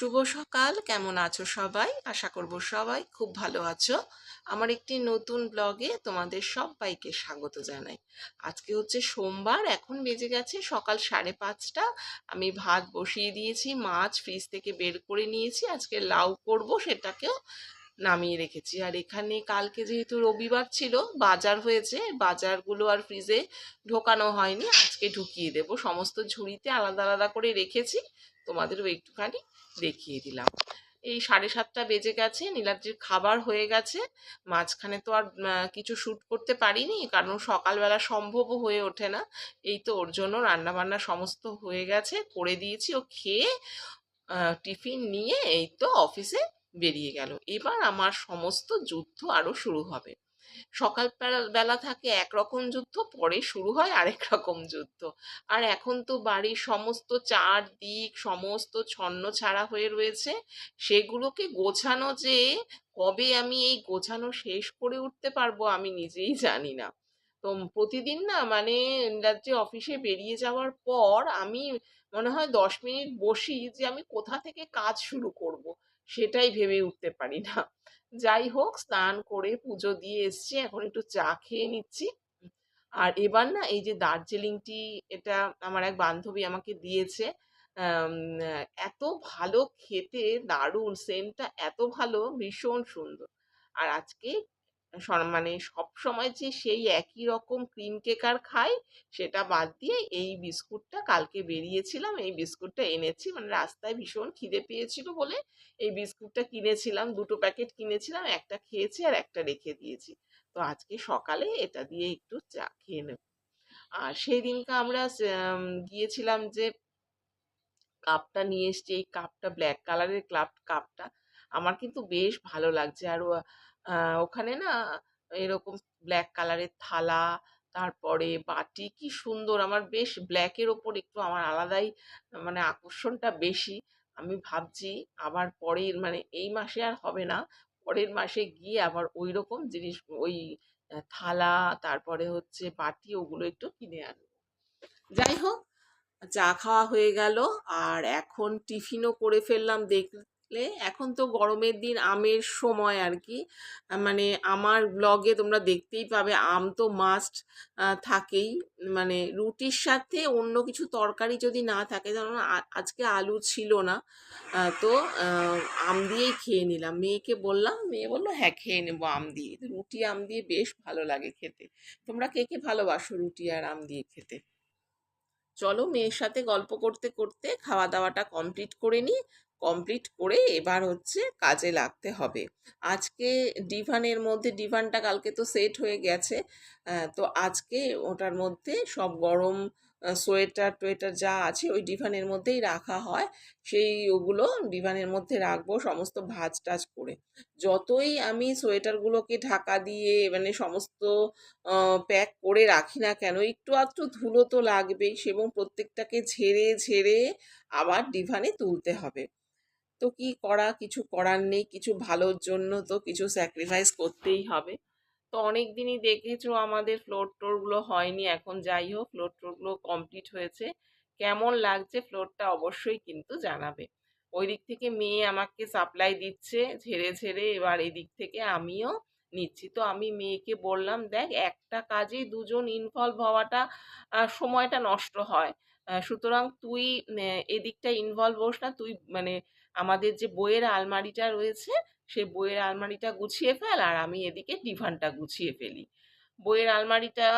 শুভ সকাল। কেমন আছো সবাই? আশা করব সবাই খুব ভালো আছো। আমার একটি নতুন ব্লগে তোমাদের সবাইকে স্বাগত জানাই। আজকে হচ্ছে সোমবার, এখন বেজে গেছে সকাল সাড়ে পাঁচটা। আমি ভাত বসিয়ে দিয়েছি, মাছ ফ্রিজ থেকে বের করে নিয়েছি। আজকে লাউ করব, সেটাকেও নামিয়ে রেখেছি। আর এখানে কালকে যেহেতু রবিবার ছিল, বাজার হয়েছে, বাজারগুলো আর ফ্রিজে ঢোকানো হয়নি। আজকে ঢুকিয়ে দেব। সমস্ত ঝুড়িতে আলাদা আলাদা করে রেখেছি। তোমাদেরও একটুখানি দেখিয়ে দিলাম। এই সাড়ে সাতটা বেজে গেছে, নীলাদ্রির খাবার হয়ে গেছে। মাঝখানে তো আর কিছু শ্যুট করতে পারিনি, কারণ সকালবেলা সম্ভবও হয়ে ওঠে না। এই তো ওর জন্য রান্নাবান্না সমস্ত হয়ে গেছে, করে দিয়েছি। ও খেয়ে টিফিন নিয়ে এই তো অফিসে বেরিয়ে গেল। এবার আমার সমস্ত যুদ্ধ আরও শুরু হবে। সকাল বেলা- থাকে একরকম যুদ্ধ, পরে শুরু হয় আরেক রকম যুদ্ধ। আর এখন তো বাড়ির সমস্ত চারদিক, সমস্ত ছন্ন ছাড়া হয়ে রয়েছে। সেগুলোকে গোছানো যে কবে আমি এই গোছানো শেষ করে উঠতে পারব আমি নিজেই জানি না। তো প্রতিদিন না মানে রাত্রে অফিসে বেরিয়ে যাওয়ার পর আমি মনে হয় দশ মিনিট বসি যে আমি কোথা থেকে কাজ শুরু করব, সেটাই ভেবে উঠতে পারি না। যাই হোক, স্নান করে পুজো দিয়ে এসছি, এখন একটু চা খেয়ে নিচ্ছি। আর এবার না, এই যে দার্জিলিং টি এটা আমার এক বান্ধবী আমাকে দিয়েছে। এত ভালো খেতে, দারুণ সেন্টটা এত ভালো, ভীষণ সুন্দর। আর আজকে মানে সব সময় যে সেই একই রকম ক্রিম কেক আর খাই, সেটা বাদ দিয়ে এই বিস্কুটটা কালকে বেরিয়েছিলাম, এই বিস্কুটটা এনেছি। মানে রাস্তায় ভীষণ খিদে পেয়েছিল বলে এই বিস্কুটটা কিনেছিলাম, দুটো প্যাকেট কিনেছিলাম, একটা খেয়েছি আর একটা রেখে দিয়েছি। তো আজকে সকালে এটা দিয়ে একটু চা খেয়ে নেব। আর সেই দিনকে আমরা গিয়েছিলাম যে কাপটা নিয়ে এসছি, এই কাপটা ব্ল্যাক কালারের ক্লাব কাপটা। আমার কিন্তু বেশ ভালো লাগছে। আর ওখানে না এরকম ব্ল্যাক কালারের থালা, তারপরে বাটি, কি সুন্দর! আমার বেশ ব্ল্যাকের ওপর একটু আমার আলাদাই মানে আকর্ষণটা বেশি। আমি ভাবছি আবার পরের মানে এই মাসে আর হবে না, পরের মাসে গিয়ে আবার ওই রকম জিনিস, ওই থালা, তারপরে হচ্ছে বাটি, ওগুলো একটু কিনে আনব। যাই হোক, চা খাওয়া হয়ে গেল, আর এখন টিফিনও করে ফেললাম দেখলে এখন তো গরমের দিন, আমের সময় আর কি মানে আমার ব্লগে তোমরা দেখতেই পাবে, আম তো মাস্ট থাকেই। মানে রুটির সাথে অন্য কিছু তরকারি যদি না থাকে ধরুন আজকে আলু ছিল না তো আম দিয়েই খেয়ে নিলাম। মেয়েকে বললাম, মেয়ে বলল হ্যাঁ খেয়ে নেব আম দিয়ে। রুটি, আম দিয়ে বেশ ভালো লাগে খেতে। তোমরা কে কে ভালোবাসো রুটি আর আম দিয়ে খেতে? চলো মেয়ের সাথে গল্প করতে করতে খাওয়া দাওয়াটা কমপ্লিট করে নিই। কমপ্লিট করে এবার হচ্ছে কাজে লাগতে হবে। আজকে ডিভানের মধ্যে ডিভানটা কালকে তো সেট হয়ে গেছে তো আজকে ওটার মধ্যে সব গরম সোয়েটার টোয়েটার যা আছে ওই ডিভানের মধ্যেই রাখা হয়। সেই ওগুলো ডিভানের মধ্যে রাখব সমস্ত ভাঁজ টাজ করে। যতই আমি সোয়েটারগুলোকে ঢাকা দিয়ে মানে সমস্ত প্যাক করে রাখি না কেন, একটু আধটু ধুলো তো লাগবেই এবং প্রত্যেকটাকে ঝেড়ে ঝেড়ে আবার ডিভানে তুলতে হবে। তো কি করা? কিছু করার নেই, কিছু ভালোর জন্য তো কিছু স্যাক্রিফাইস করতেই হবে। তো অনেক দিনই দেখেছ আমাদের ফ্লোর টোরগুলো হয়নি, এখন যাই হোক ফ্লোর টোরগুলো কমপ্লিট হয়েছে। কেমন লাগছে ফ্লোরটা অবশ্যই কিন্তু জানাবে। ওই দিক থেকে মেয়ে আমাকে সাপ্লাই দিচ্ছে, ঝেড়ে ঝেড়ে এবার এদিক থেকে আমিও নিচ্ছি। তো আমি মেয়েকে বললাম, দেখ, একটা কাজেই দুজন ইনভলভ হওয়াটা সময়টা নষ্ট হয়। সুতরাং তুই এদিকটা ইনভলভ হোস না। তুই মানে আমাদের যে বইয়ের আলমারিটা রয়েছে, সে বইয়ের আলমারিটা গুছিয়ে ফেল আর আমি এদিকে ডিভানটা গুছিয়ে ফেলি। বইয়ের আলমারিটা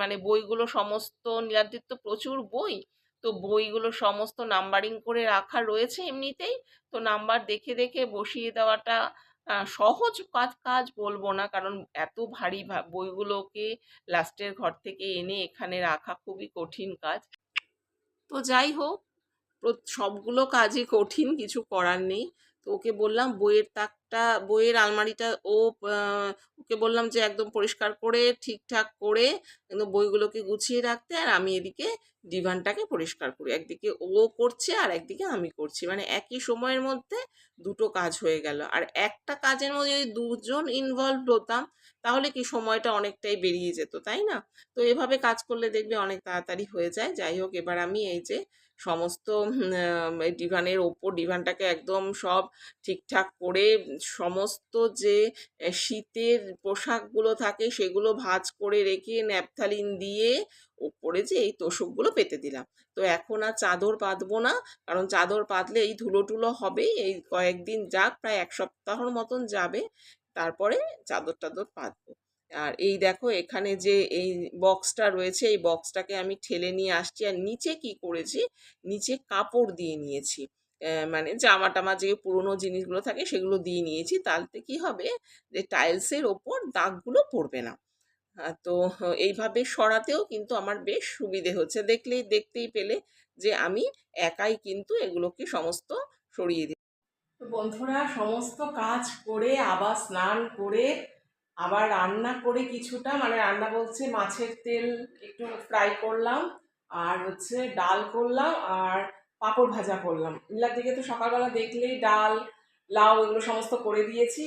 মানে বইগুলো সমস্ত নীলাদ্রির তো প্রচুর বই, তো বইগুলো সমস্ত নাম্বারিং করে রাখা রয়েছে এমনিতেই। তো নাম্বার দেখে দেখে বসিয়ে দেওয়াটা সহজ কাজ কাজ বলব না। কারণ এত ভারী বইগুলোকে লাস্টের ঘর থেকে এনে এখানে রাখা খুবই কঠিন কাজ। তো যাই হোক সবগুলো কাজই কঠিন কিছু করার নেই। তো ওকে বললাম বইয়ের তাকটা, বইয়ের আলমারিটা ও ওকে বললাম যে একদম পরিষ্কার করে, ঠিকঠাক করে একদম বইগুলোকে গুছিয়ে রাখতে আর আমি এদিকে ডিভানটাকে পরিষ্কার করি। একদিকে ও করছে আর একদিকে আমি করছি। মানে একই সময়ের মধ্যে দুটো কাজ হয়ে গেল। আর একটা কাজের মধ্যে যদি দুজন ইনভলভ হতাম তাহলে কি সময়টা অনেকটাই বেরিয়ে যেত, তাই না? তো এভাবে কাজ করলে দেখবে অনেক তাড়াতাড়ি হয়ে যায়। যাই হোক, এবার আমি এই যে সমস্ত ডিভানের ওপর ডিভানটাকে একদম সব ঠিকঠাক করে সমস্ত যে শীতের পোশাকগুলো থাকে সেগুলো ভাঁজ করে রেখে ন্যাপথালিন দিয়ে ওপরে যে, এই তোষকগুলো পেতে দিলাম। তো এখন আর চাদর পাতবো না, কারণ চাদর পাতলে এই ধুলো টুলো হবে, এই কয়েকদিন যাক, প্রায় এক সপ্তাহর মতন যাবে, তারপরে চাদর টাদর পাতবো। আর এই দেখো এখানে যে এই বক্সটা রয়েছে, এই বক্সটাকে আমি ঠেলে নিয়ে আসছি আর নিচে কি করেছি? নিচে কাপড় দিয়ে নিয়েছি। মানে জামা টামা যে পুরোনো জিনিসগুলো থাকে সেগুলো দিয়ে নিয়েছি। তাতে কি হবে? যে টাইলসের ওপর দাগগুলো পড়বে না। তো এইভাবে সরাতেও কিন্তু আমার বেশ সুবিধে হচ্ছে। দেখলেই, দেখতেই পেলে যে আমি একাই কিন্তু এগুলোকে সমস্ত সরিয়ে দিই। বন্ধুরা, সমস্ত কাজ করে, আবার স্নান করে আবার রান্না করে কিছুটা মানে রান্না বলছে মাছের তেল একটু ফ্রাই করলাম, আর হচ্ছে ডাল করলাম, আর পাঁপড় ভাজা করলাম। এগুলার দিকে তো সকালবেলা দেখলেই ডাল, লাউ এগুলো সমস্ত করে দিয়েছি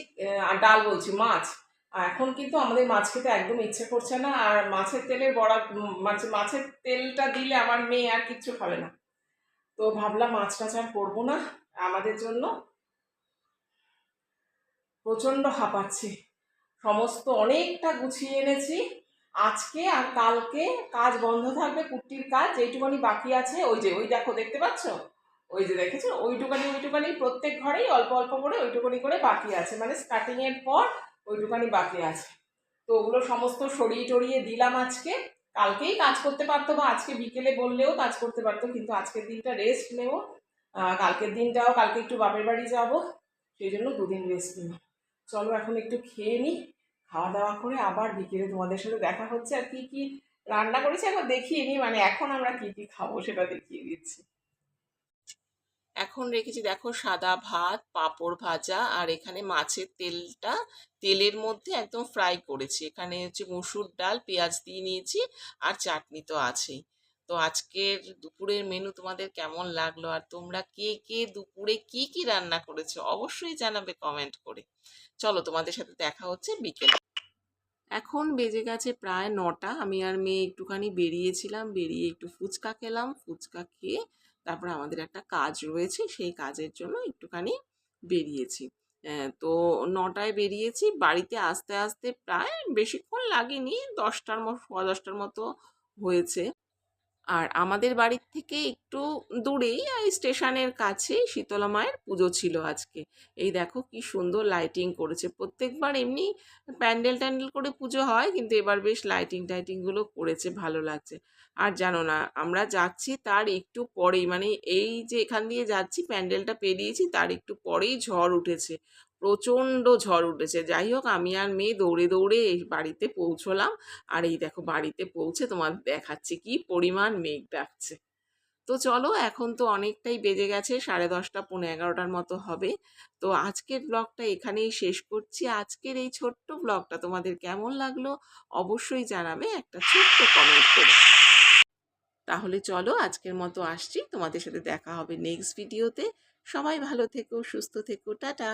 আর ডাল বলছি, মাছ। আর এখন কিন্তু আমাদের মাছ খেতে একদম ইচ্ছে করছে না, আর মাছের তেলের বড়া মাছ মাছের তেলটা দিলে আমার মেয়ে আর কিচ্ছু খাবে না। তো ভাবলাম মাছ টাছ আর করব না, আমাদের জন্য প্রচণ্ড হাঁপাচ্ছি। সমস্ত অনেকটা গুছিয়ে এনেছি। আজকে আর কালকে কাজ বন্ধ থাকবে কুর্তির কাজ, যেইটুকানি বাকি আছে, ওই যে, ওই দেখো, দেখতে পাচ্ছ? ওই যে, দেখেছ? ওইটুকানি ওইটুকানি প্রত্যেক ঘরেই অল্প অল্প করে ওইটুকানি করে বাকি আছে। মানে স্টার্টিং এর পর ওইটুকানি বাকি আছে। তো ওগুলো সমস্ত সরিয়ে টরিয়ে দিলাম আজকে। কালকেই কাজ করতে পারতো বা আজকে বিকেলে বললেও কাজ করতে পারতো, কিন্তু আজকের দিনটা রেস্ট নেব। কালকের দিনটাও, কালকে একটু বাপের বাড়ি যাব, সেই জন্য দুদিন রেস্ট নেব। চলো, এখন একটু খেয়ে নিই খাওয়া দাওয়া করে আবার বিকেলে তোমাদের সাথে দেখা হচ্ছে আর কি কি রান্না করেছি একবার দেখিয়ে নিই মানে এখন আমরা কি কি খাব সেটা দেখিয়ে দিচ্ছি। এখন রেখেছি দেখো সাদা ভাত, পাঁপড় ভাজা আর এখানে মাছের তেলটা, তেলের মধ্যে একদম ফ্রাই করেছি। এখানে হচ্ছে মুসুর ডাল, পেঁয়াজ দিয়ে নিয়েছি আর চাটনি তো আছেই। তো আজকের দুপুরের মেনু তোমাদের কেমন লাগল আর তোমরা কে কে দুপুরে কি কি রান্না করেছ অবশ্যই জানাবে কমেন্ট করে। চলো তোমাদের সাথে দেখা হচ্ছে বিকেলে। এখন বেজে গেছে প্রায় নটা। আমি আর মেয়ে একটুখানি বেরিয়েছিলাম, বেরিয়ে একটু ফুচকা খেলাম, ফুচকা খেয়ে তারপর আমাদের একটা কাজ রয়েছে, সেই কাজের জন্য একটুখানি বেরিয়েছি। তো নটায় বেরিয়েছি, বাড়িতে আসতে আসতে প্রায় বেশিক্ষণ লাগেনি, দশটার মতো সোয়া দশটার মতো হয়েছে। আর আমাদের বাড়ির থেকে একটু দূরেই স্টেশনের কাছে শীতলা মায়ের পুজো ছিল আজকে। এই দেখো কি সুন্দর লাইটিং করেছে। প্রত্যেকবার এমনি প্যান্ডেল ট্যান্ডেল করে পুজো হয়, কিন্তু এবার বেশ লাইটিং টাইটিংগুলো করেছে, ভালো লাগছে। আর জানো না, আমরা যাচ্ছি তার একটু পরেই মানে এই যে এখান দিয়ে যাচ্ছি, প্যান্ডেলটা পেরিয়েছি, তার একটু পরেই ঝড় উঠেছে। প্রচণ্ড ঝড় উঠেছে। যাই হোক, আমি আর মেয়ে দৌড়ে দৌড়ে এই বাড়িতে পৌঁছলাম। আর এই দেখো, বাড়িতে পৌঁছে তোমার দেখাচ্ছে কি পরিমাণ মেঘ ডাকছে। তো চলো, এখন তো অনেকটাই বেজে গেছে, সাড়ে দশটা, পৌনে এগারোটার মতো হবে। তো আজকের ব্লগটা এখানেই শেষ করছি। আজকের এই ছোট্ট ব্লগটা তোমাদের কেমন লাগল অবশ্যই জানাবে একটা ছোট্ট কমেন্ট করে। তাহলে চলো, আজকের মতো আসছি। তোমাদের সাথে দেখা হবে নেক্সট ভিডিওতে সবাই ভালো থেকো, সুস্থ থেকো, টাটা।